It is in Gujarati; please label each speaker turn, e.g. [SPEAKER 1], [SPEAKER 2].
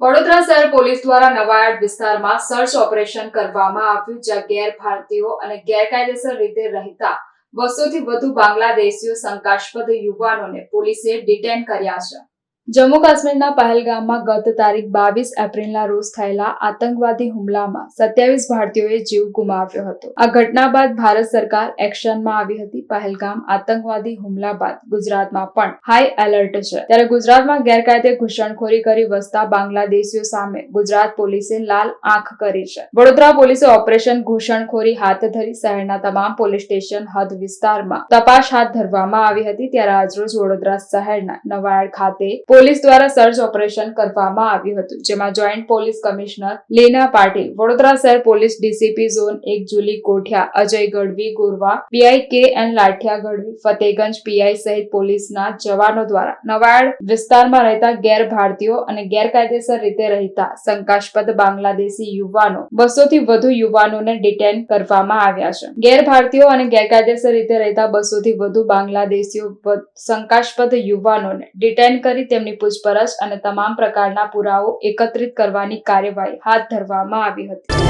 [SPEAKER 1] વડોદરા શહેર પોલીસ દ્વારા નવાયાર્ડ વિસ્તારમાં સર્ચ ઓપરેશન કરવામાં આવ્યું, જ્યાં ગેર ભારતીયો અને ગેરકાયદેસર રીતે રહેતા બસોથી વધુ બાંગ્લાદેશીઓ શંકાસ્પદ યુવાનોને પોલીસે ડિટેન કર્યા છે. જમ્મુ કાશ્મીરના પહેલગામમાં ગત તારીખ બાવીસ એપ્રિલના રોજ થયેલા આતંકવાદી હુમલામાં સત્યાવીસ ભારતીયોએ જીવ ગુમાવ્યો હતો. આ ઘટના બાદ ભારત સરકાર એક્શનમાં આવી હતી. પહેલગામ આતંકવાદી હુમલા બાદ ગુજરાતમાં પણ હાઈ એલર્ટ છે. ત્યારે ગુજરાતમાં ગેરકાયદે ઘૂસણખોરી કરી વસતા બાંગ્લાદેશીઓ સામે ગુજરાત પોલીસે લાલ આંખ કરી છે. વડોદરા પોલીસે ઓપરેશન ઘૂસણખોરી હાથ ધરી શહેરના તમામ પોલીસ સ્ટેશન હદ વિસ્તારમાં તપાસ હાથ ધરવામાં આવી હતી. ત્યારે આજરોજ વડોદરા શહેરના નવાયાર્ડ ખાતે પોલીસ દ્વારા સર્ચ ઓપરેશન કરવામાં આવ્યું હતું, જેમાં joint police commissioner Leena Patil, Vadodara શહેર પોલીસ ડીસીપી ઝોન એક Julie Kothiya, Ajay Gadhvi, Gorwa, PI K N Lathiya Gadhvi, Fatehganj PI સહિત પોલીસના જવાનો દ્વારા નવાયાર્ડ વિસ્તારમાં રહેતા ગેર ભારતીયો અને ગેરકાયદેસર રીતે રહેતા શંકાસ્પદ બાંગ્લાદેશી યુવાનો, બસોથી વધુ યુવાનોને ડિટેન કરવામાં આવ્યા છે. ગેર ભારતીયો અને ગેરકાયદેસર રીતે રહેતા બસોથી વધુ બાંગ્લાદેશીઓ શંકાસ્પદ યુવાનોને ડિટેન કરી તેમની પૂછપરછ અને તમામ પ્રકારના પુરાવો એકત્રિત કરવાની કાર્યવાહી હાથ ધરવામાં આવી હતી.